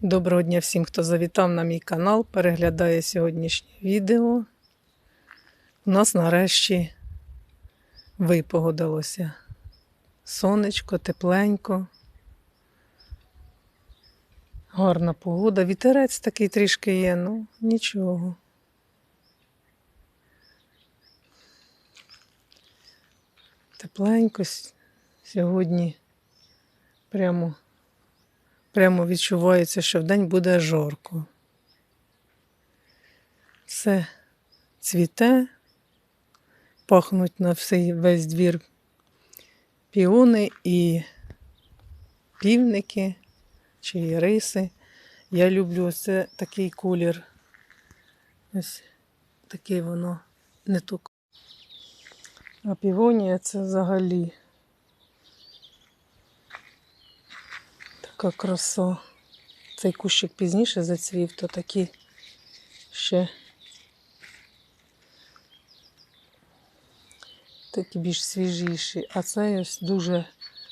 Доброго дня всім, хто завітав на мій канал, переглядає сьогоднішнє відео. У нас нарешті випогодилося. Сонечко, тепленько. Гарна погода. Вітерець такий трішки є, ну нічого. Тепленько сьогодні прямо Прямо відчувається, що вдень буде жарко. Все цвіте, пахнуть на всей весь двір піони і півники чи іриси. Я люблю ось такий колір. Ось такий воно не то. А півонія це взагалі. Така краса. Цей кущик пізніше зацвів, то такі ще такі більш свіжіші. А цей ось дуже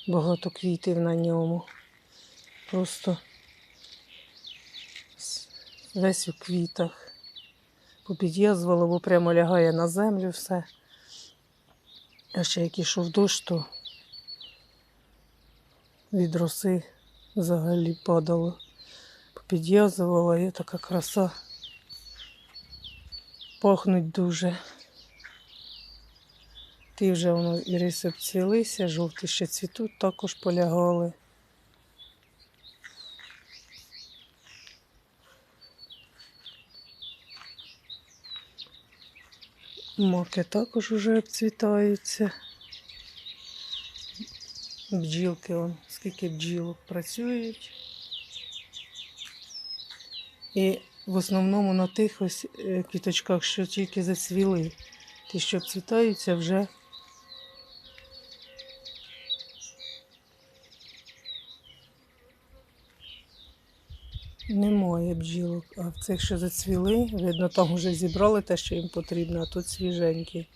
багато квітів на ньому. Просто весь у квітах. Попід'язувало, бо прямо лягає на землю все. А ще як ішов дощ, то від роси взагалі падало, попідв'язувала, і така краса. Пахнуть дуже. Ті вже воно іриси обцвілися, жовті ще цвітуть, також полягали. Маки також вже обцвітаються. Бджілки, он, скільки бджілок працюють. І в основному на тих ось е, квіточках, що тільки зацвіли. Ті, що обцвітаються, вже немає бджілок. А в цих, що зацвіли, видно, там вже зібрали те, що їм потрібно, а тут свіженькі.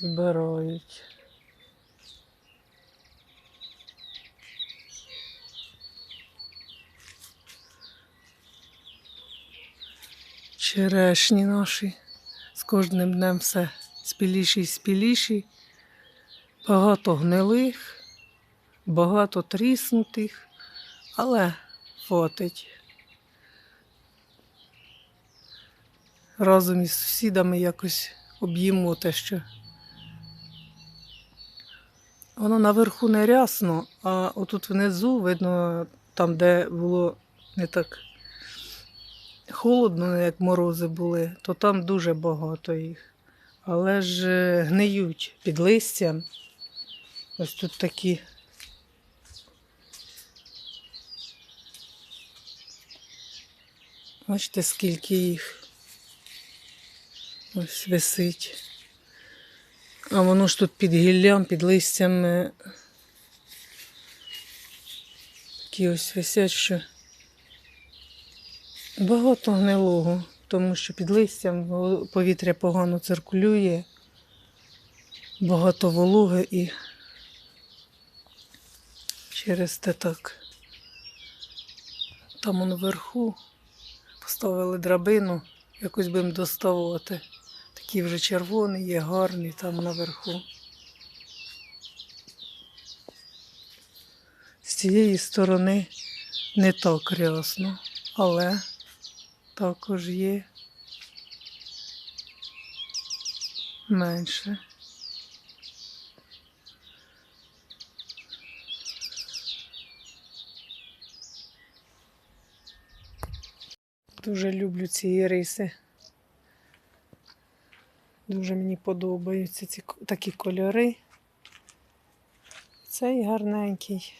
Збирають. Черешні наші. З кожним днем все спіліші й спіліші. Багато гнилих, багато тріснутих, але фотить. Разом із сусідами якось об'їмо те, що воно наверху не рясно, а отут внизу видно, там, де було не так холодно, як морози були, то там дуже багато їх. Але ж е, гниють під листям. Ось тут такі. Бачите, скільки їх ось висить. А воно ж тут під гіллям, під листям е, такі ось висять, що Багато гнилого, тому що під листям повітря погано циркулює, багато вологи і через те так. Там он вверху поставили драбину, якось будемо доставати. Такі вже червоні, є гарні там наверху. З цієї сторони не так рясно, але також є менше. Дуже люблю ці іриси. Дуже мені подобаються ці такі кольори. Цей гарненький,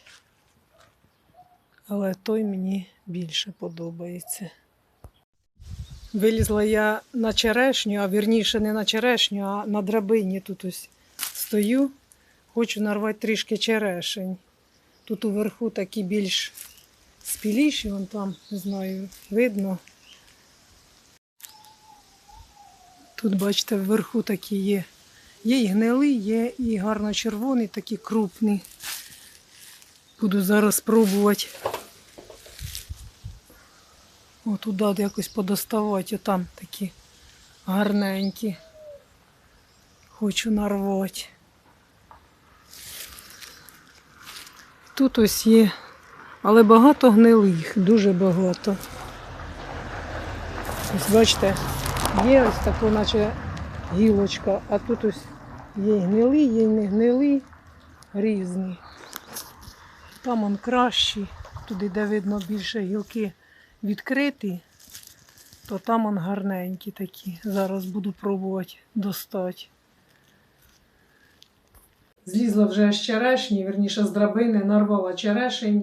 але той мені більше подобається. Вилізла я на черешню, а вірніше не на черешню, а на драбині тут ось стою. Хочу нарвати трішки черешень. Тут уверху такі більш спіліші, вон там, не знаю, видно. Тут, бачите, вверху такі є. Є і гнилі, є і гарно червоні, такі крупні. Буду зараз пробувати Отуда от якось подоставати, там такі гарненькі. Хочу нарвати. Тут ось є, але багато гнилих, дуже багато. Ось бачите, є ось тако, наче гілочка, а тут ось є й гнилі, є не гнилі, різні. Там он кращий, туди, де видно більше гілки відкриті, то там он гарненькі такі. Зараз буду пробувати достати. Злізла вже з черешні, верніше з драбини, нарвала черешень.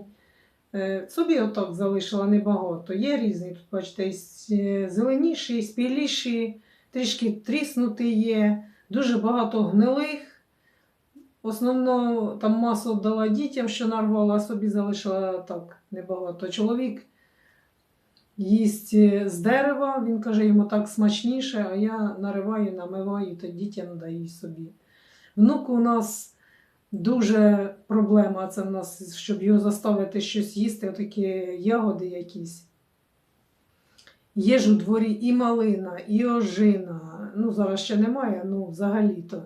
Е, Собі отак залишила небагато. Є різні, тут, бачите, е, зеленіші, і спіліші, трішки тріснуті є, дуже багато гнилих. В основному там масу дала дітям, що нарвала, а собі залишила так небагато. Чоловік їсть е, з дерева, він каже, йому так смачніше, а я нариваю, намиваю, то дітям даю собі. Внук у нас дуже проблема, це в нас, щоб його заставити щось їсти, отакі ягоди якісь. Є ж у дворі і малина, і ожина. Ну, зараз ще немає, ну взагалі-то.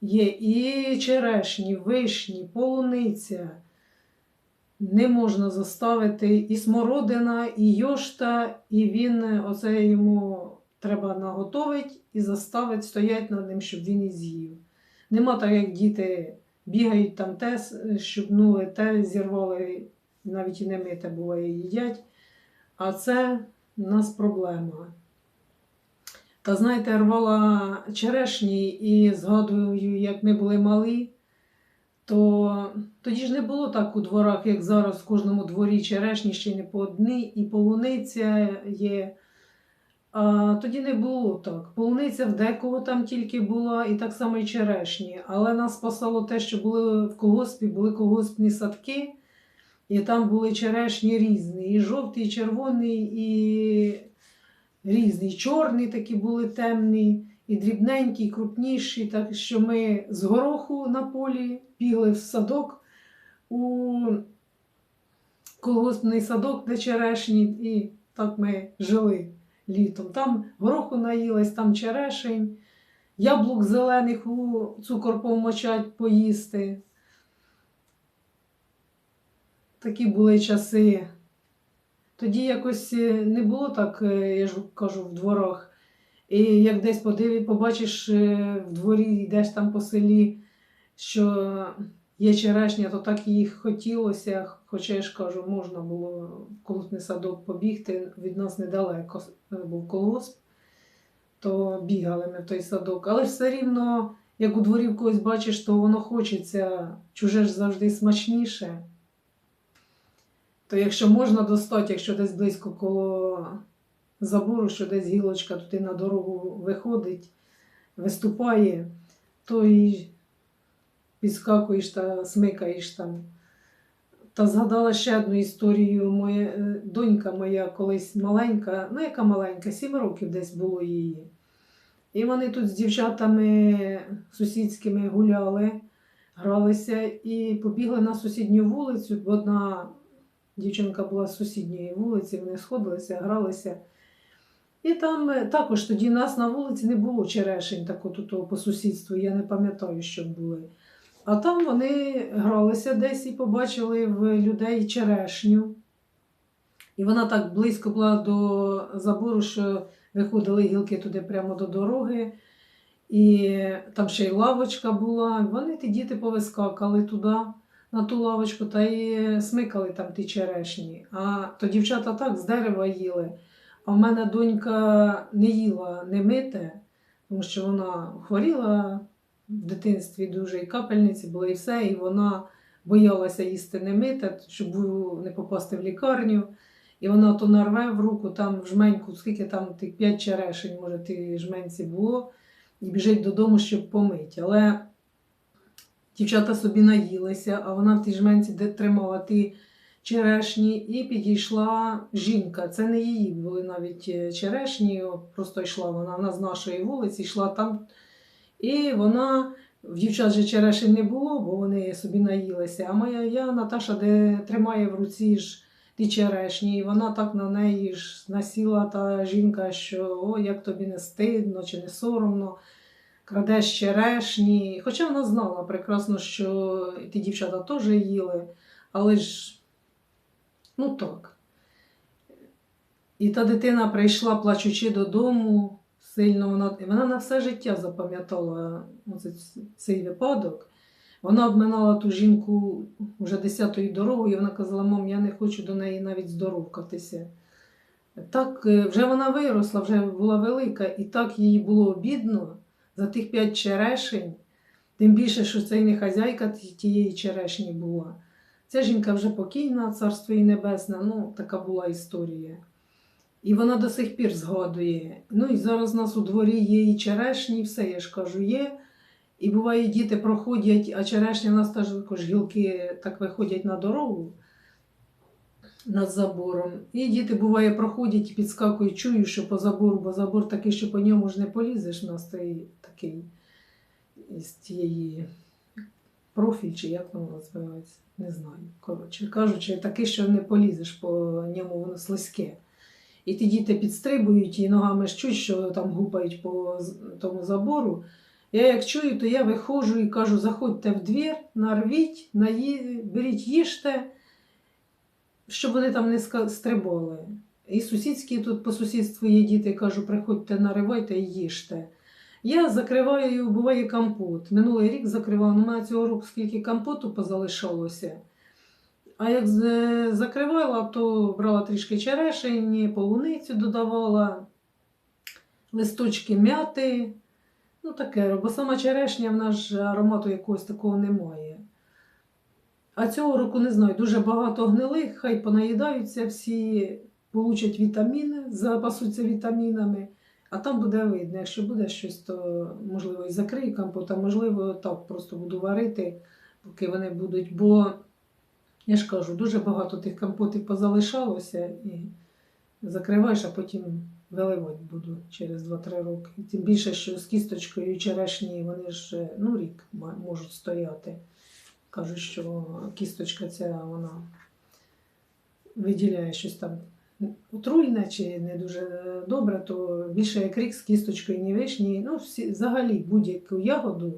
Є і черешні, вишні, полуниця. Не можна заставити і смородина, і йошта, і він оце йому треба наготовить і заставить стоять над ним, щоб він і з'їв. Нема так, як діти бігають там те, щупнули, те зірвали, навіть і не мите буває, їдять. А це у нас проблема. Та знаєте, рвала черешні і згадую, як ми були малі, то тоді ж не було так у дворах, як зараз в кожному дворі черешні ще не по одній, і полуниця є. А тоді не було так. Полуниця в декого там тільки була, і так само і черешні. Але нас спасало те, що були в колгоспі, були колгоспні садки, і там були черешні різні. І жовтий, і червоний, і різні. Чорні такі були темні, і дрібненькі, і крупніші. Так що ми з гороху на полі бігли в садок у колгоспний садок, де черешні, і так ми жили літом. Там гороху наїлась, там черешень, яблук зелених у цукор помочать поїсти. Такі були часи. Тоді якось е, не було так, е, я ж кажу, в дворах. І як десь подиві, побачиш е, в дворі, йдеш там по селі, що є черешня, то так їх хотілося. Хоча я ж кажу, можна було в колгоспний садок побігти, від нас недалеко е, був колгосп, то бігали ми в той садок. Але все рівно, як у дворі в когось бачиш, то воно хочеться, чуже ж завжди смачніше. То якщо можна достати, якщо десь близько коло забору, що десь гілочка туди на дорогу виходить, виступає, то і підскакуєш та смикаєш там. Та згадала ще одну історію. Моя е, донька моя колись маленька, ну яка маленька, сім років десь було її. І вони тут з дівчатами сусідськими гуляли, гралися і побігли на сусідню вулицю, бо одна дівчинка була з сусідньої вулиці, вони сходилися, гралися. І там е, також тоді нас на вулиці не було черешень, так от по сусідству, я не пам'ятаю, що були. А там вони гралися десь і побачили в людей черешню. І вона так близько була до забору, що виходили гілки туди прямо до дороги. І там ще й лавочка була. Вони ті діти повискакали туди, на ту лавочку, та й смикали там ті черешні. А то дівчата так з дерева їли. А в мене донька не їла не мите, тому що вона хворіла в дитинстві дуже, і капельниці були, і все, і вона боялася їсти не мите, щоб не попасти в лікарню. І вона то нарве в руку, там в жменьку, скільки там тих п'ять черешень, може, тій жменці було, і біжить додому, щоб помити. Але дівчата собі наїлися, а вона в тій жменці де тримала ті черешні, і підійшла жінка. Це не її були навіть е, черешні, просто йшла вона, вона з нашої вулиці, йшла там. І вона в дівчат же черешень не було, бо вони собі наїлися. А моя я, Наташа, де тримає в руці ж ті черешні, і вона так на неї ж насіла та жінка, що о, як тобі не стидно чи не соромно, крадеш черешні. Хоча вона знала прекрасно, що ті дівчата теж їли, але ж ну так. І та дитина прийшла, плачучи додому, сильно вона, вона на все життя запам'ятала цей випадок. Вона обминала ту жінку вже десятою дорогою, і вона казала, мам, я не хочу до неї навіть здоровкатися. Так, е, вже вона виросла, вже була велика, і так їй було обідно за тих п'ять черешень, тим більше, що це не хазяйка тієї черешні була. Ця жінка вже покійна, царство їй небесне, ну, така була історія. І вона до сих пір згадує. Ну і зараз у нас у дворі є і черешні, і все, я ж кажу, є. І буває, діти проходять, а черешні у нас теж також гілки так виходять на дорогу над забором. І діти буває проходять і підскакують, чую, що по забору, бо забор такий, що по ньому ж не полізеш, у нас такий із тієї профіль, чи як воно називається, не знаю. Коротше кажучи, такий, що не полізеш по ньому, воно слизьке. І ті діти підстрибують і ногами ж чуть, що там гупають по тому забору. Я як чую, то я виходжу і кажу: заходьте в двір, нарвіть, наї... беріть, їжте, щоб вони там не стрибали. І сусідські тут по сусідству є діти, кажу, приходьте, наривайте і їжте. Я закриваю, буває компот. Минулий рік закривала, ну, мене цього року скільки компоту позалишалося. А як з- закривала, то брала трішки черешені, полуницю додавала, листочки м'яти. Ну, таке, бо сама черешня в нас аромату якогось такого немає. А цього року не знаю, дуже багато гнилих, хай понаїдаються всі, получать вітаміни, запасуться вітамінами, а там буде видно. Якщо буде щось, то можливо і закрию компот, а можливо так просто буду варити, поки вони будуть. Бо я ж кажу, дуже багато тих компотів позалишалося і закриваєш, а потім виливати буду через 2-3 роки. Тим більше, що з кісточкою і черешні вони ж ну, рік можуть стояти. Кажуть, що кісточка ця вона виділяє щось там отруйне чи не дуже е, добре, то більше як рік з кісточкою ні вишні. Ну, всі, взагалі будь-яку ягоду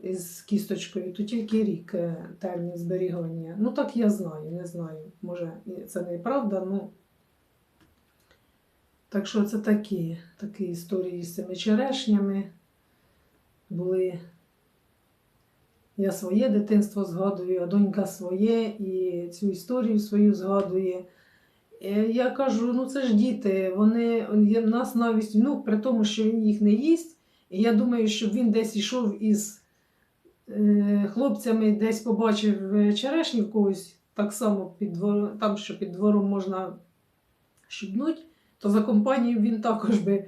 з кісточкою, то тільки рік е, термін зберігання. Ну так я знаю, не знаю. Може, це неправда, ну. Так що це такі, такі історії з цими черешнями були. Я своє дитинство згадую, а донька своє і цю історію свою згадує. Е, Я кажу, ну це ж діти, вони в нас навіть внук, при тому, що він їх не їсть. І я думаю, щоб він десь йшов із е, хлопцями, десь побачив е, черешні в когось, так само під двор, там, що під двором можна щубнуть, то за компанію він також би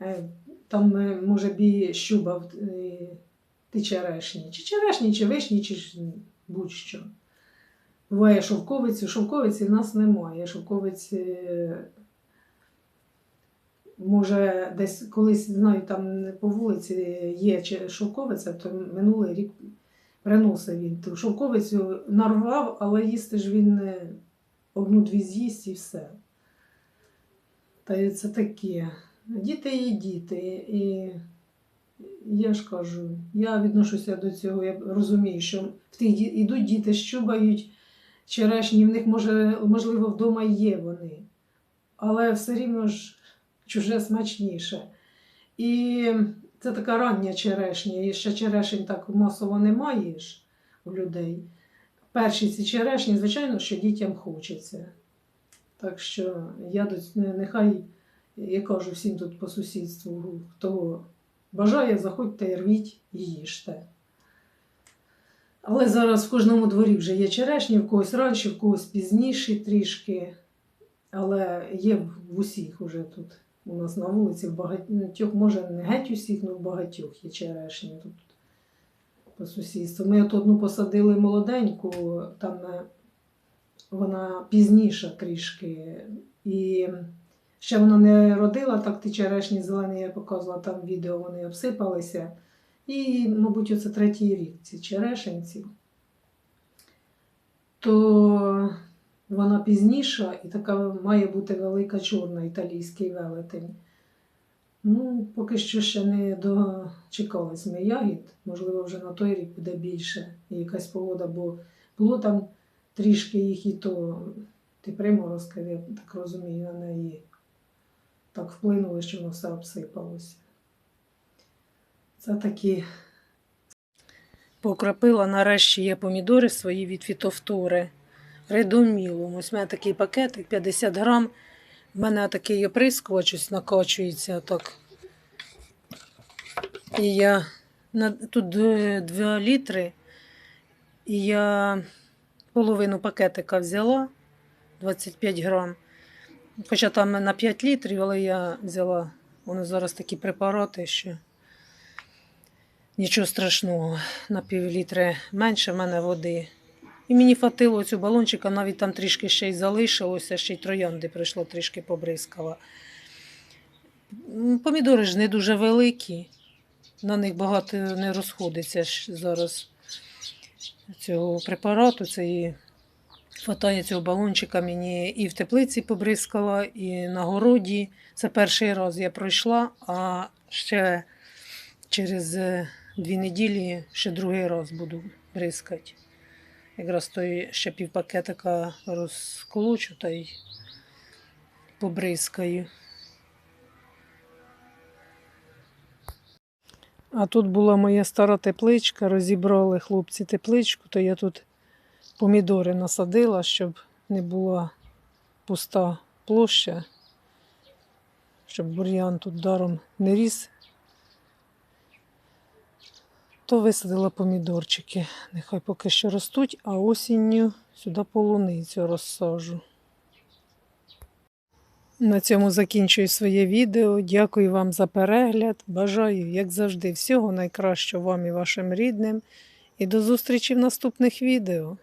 е, там, е, може, б і щубав е, ті черешні. Чи черешні, чи вишні, чи будь-що. Буває шовковиці. Шовковиці в нас немає. Шовковиці, може, десь колись знаю, там по вулиці є шовковиця, то минулий рік приносив він ту шовковицю, нарвав, але їсти ж він одну-дві з'їсть і все. Та це таке. Діти є діти. І я ж кажу, я відношуся до цього, я розумію, що в тих ідуть діти, щубають черешні, в них може, можливо вдома є вони, але все рівно ж чуже смачніше. І це така рання черешня, і ще черешень так масово не маєш у людей. Перші ці черешні, звичайно, що дітям хочеться. Так що я нехай, я кажу всім тут по сусідству, хто бажає, заходьте рвіть і їжте. Але зараз в кожному дворі вже є черешні, в когось раніше, в когось пізніше трішки. Але є в усіх уже тут. У нас на вулиці в багатьох, може не геть усіх, але в багатьох є черешні тут по сусідству. Ми от одну посадили молоденьку, там е, вона пізніша трішки. І ще вона не родила, так ті черешні зелені, я показувала там відео, вони обсипалися. І, мабуть, оце третій рік ці черешенці. То Вона пізніша і така має бути велика чорна італійський велетень. Ну, поки що ще не дочекались ми ягід. Можливо, вже на той рік буде більше і якась погода, бо було там трішки їх і то ті приморозки, я так розумію, на неї так вплинули, що воно все обсипалося. Це такі. Покрапила нарешті я помідори свої від фітофтори. Редомілом. Ось у мене такий пакетик 50 грам. У мене такий оприскувач ось накачується так. І я тут 2 літри. І я половину пакетика взяла 25 грам. Хоча там на 5 літрів, але я взяла. Вони зараз такі препарати, що нічого страшного. На пів літри менше в мене води. І мені хватило цю балончика, навіть там трішки ще й залишилося, ще й троянди прийшло трішки побризкала. Помідори ж не дуже великі, на них багато не розходиться зараз цього препарату. І хватає цього балончика мені і в теплиці побризкала, і на городі. Це перший раз я пройшла, а ще через е, дві неділі ще другий раз буду бризкати. Якраз той ще півпакетика розколочу та й побризкаю. А тут була моя стара тепличка, розібрали хлопці тепличку, то я тут помідори насадила, щоб не була пуста площа, щоб бур'ян тут даром не ріс. То висадила помідорчики. Нехай поки що ростуть, а осінню сюди полуницю розсажу. На цьому закінчую своє відео. Дякую вам за перегляд. Бажаю, як завжди, всього найкращого вам і вашим рідним. І до зустрічі в наступних відео.